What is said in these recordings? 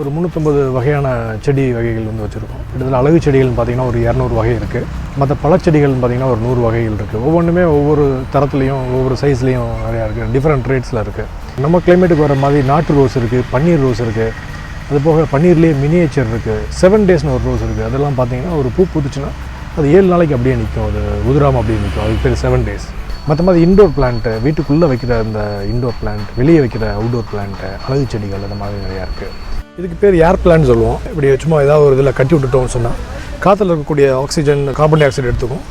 ஒரு முந்நூற்றம்பது வகையான செடி வகைகள் வந்து வச்சுருக்கோம். கிட்டத்தட்ட அழகு செடிகள்னு பார்த்தீங்கன்னா ஒரு இரநூறு வகை இருக்குது மற்ற பழச்செடிகள்னு பார்த்தீங்கன்னா ஒரு நூறு வகைகள் இருக்குது ஒவ்வொன்றுமே ஒவ்வொரு தரத்துலேயும் ஒவ்வொரு சைஸ்லேயும் நிறையா இருக்குது டிஃப்ரெண்ட் ரேட்ஸில் இருக்குது நம்ம கிளைமேட்டுக்கு வர மாதிரி நாட்டு ரோஸ் இருக்குது பன்னீர் ரோஸ் இருக்குது அது போக பன்னீர்லேயே மினியேச்சர் இருக்குது செவன் டேஸ்னு ஒரு ரோஸ் இருக்குது அதெல்லாம் பார்த்தீங்கன்னா ஒரு பூ பூத்துச்சுன்னா அது ஏழு நாளைக்கு அப்படியே நிற்கும் அது உதிராமல் அப்படியே நிற்கும் அதுக்கு பேர் செவன் டேஸ் மற்ற மாதிரி இன்டோர் பிளான்ட்டு வீட்டுக்குள்ளே வைக்கிற அந்த இண்டோர் பிளான்ட் வெளியே வைக்கிற அவுடோர் பிளான்ட்டு அழகு செடிகள் அந்த மாதிரி நிறையா இருக்குது இதுக்கு பேர் ஏர் பிளான் சொல்லுவோம். இப்படி சும்மா ஏதாவது ஒரு இதில் கட்டி விட்டுட்டோம்னு சொன்னால் காற்றுல இருக்கக்கூடிய ஆக்சிஜன் கார்பன் டை ஆக்சைடு எடுத்துக்கும்.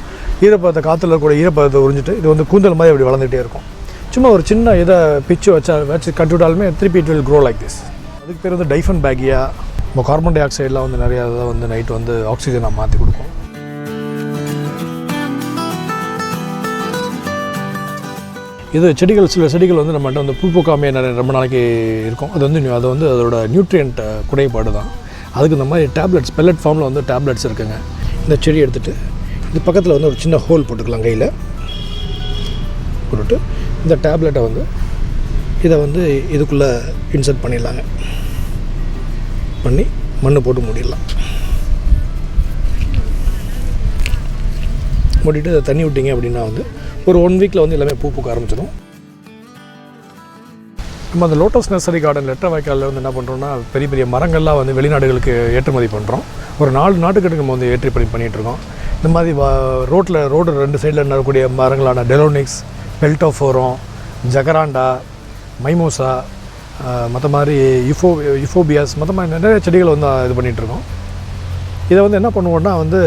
ஈரப்பதத்தை காற்றுல இருக்கக்கூடிய ஈரப்பதத்தை உறிஞ்சிட்டு இது வந்து கூந்தல் மாதிரி அப்படி வளர்ந்துகிட்டே இருக்கும். சும்மா ஒரு சின்ன இதை பிச்சு வச்சா வச்சு கட்டி விட்டாலுமே திருப்பி it will grow like this அதுக்கு பேர் வந்து டைஃபன் பேக்கியா இப்போ கார்பன் டை ஆக்சைடெலாம் வந்து நிறையா இதை வந்து நைட் வந்து ஆக்சிஜனை மாற்றி கொடுக்கும். இது செடிகள் சில செடிகள் வந்து நம்மகிட்ட வந்து பூ பூக்காமே நிறைய ரொம்ப நாளைக்கு இருக்கும். அது வந்து அது வந்து அதோட நியூட்ரியன்ட் குறைபாடு தான். அதுக்கு இந்த மாதிரி டேப்லெட்ஸ் பெல்லட் ஃபார்மில் வந்து டேப்லெட்ஸ் இருக்குங்க. இந்த செடி எடுத்துகிட்டு இது பக்கத்தில் வந்து ஒரு சின்ன ஹோல் போட்டுக்கலாம் கையில். போட்டுட்டு இந்த டேப்லெட்டை வந்து இதை வந்து இதுக்குள்ளே இன்சர்ட் பண்ணிடலாங்க. பண்ணி மண் போட்டு மூடிடலாம். மூடிட்டு அதை தண்ணி விட்டிங்க அப்படின்னா வந்து ஒரு ஒன் வீக்கில் வந்து எல்லாமே பூ பூக்க ஆரம்பிச்சிடும். நம்ம அந்த லோட்டஸ் நர்சரி கார்டன் லெட்டர் வாய்க்காலில் வந்து என்ன பண்ணுறோம்னா பெரிய பெரிய மரங்கள்லாம் வந்து வெளிநாடுகளுக்கு ஏற்றுமதி பண்ணுறோம் ஒரு நாலு நாட்டுக்கிட்ட நம்ம வந்து ஏற்றுமதி பண்ணிகிட்டு இருக்கோம். இந்த மாதிரி ரோட்டில் ரோடு ரெண்டு சைடில் நடக்கக்கூடிய மரங்களான டெலோனிக்ஸ் பெல்டோஃபோரம் ஜகராண்டா மைமோசா மற்ற மாதிரி இஃபோ இஃபோபியாஸ் மற்ற மாதிரி நிறைய செடிகள் வந்து இது பண்ணிகிட்ருக்கோம் இதை வந்து என்ன பண்ணுவோன்னா வந்து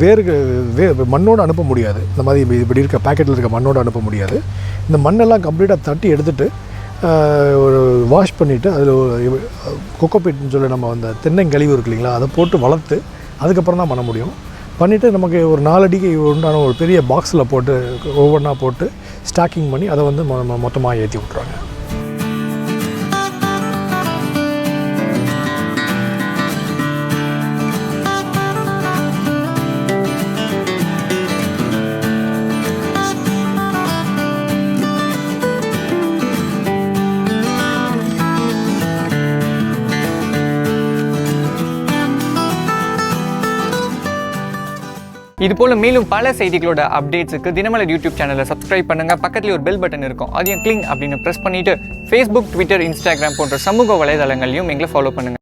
வேர்க வே மண்ணோடு அனுப்ப முடியாது. இந்த மாதிரி இப்படி- இருக்க பேக்கெட்டில் இருக்க மண்ணோடு அனுப்ப முடியாது. இந்த மண்ணெல்லாம் கம்ப்ளீட்டாக தட்டி எடுத்துகிட்டு ஒரு வாஷ் பண்ணிவிட்டு அதில் கொக்கோபீட்னு சொல்லி நம்ம அந்த தென்னங்கழிவு இருக்கு இல்லைங்களா அதை போட்டு வளர்த்து அதுக்கப்புறம் தான் பண்ண முடியும். பண்ணிவிட்டு நமக்கு ஒரு நாலடிக்கு உண்டான ஒரு பெரிய பாக்ஸில் போட்டு ஒவ்வொன்றா போட்டு ஸ்டாக்கிங் பண்ணி அதை வந்து மொத்தமாக ஏற்றி விட்ருவாங்க இது போல மேலும் பல செய்திகளோட அப்டேட்ஸுக்கு தினமலர் யூடியூப் சேனலை சப்ஸ்கிரைப் பண்ணுங்க. பக்கத்துல ஒரு பெல் பட்டன் இருக்கும். அதையும் கிளிங் அப்படின்னு ப்ரெஸ் பண்ணிட்டு ஃபேஸ்புக் ட்விட்டர் இன்ஸ்டாகிராம் போன்ற சமூக வலைதளங்களையும் எங்களை ஃபாலோ பண்ணுங்க.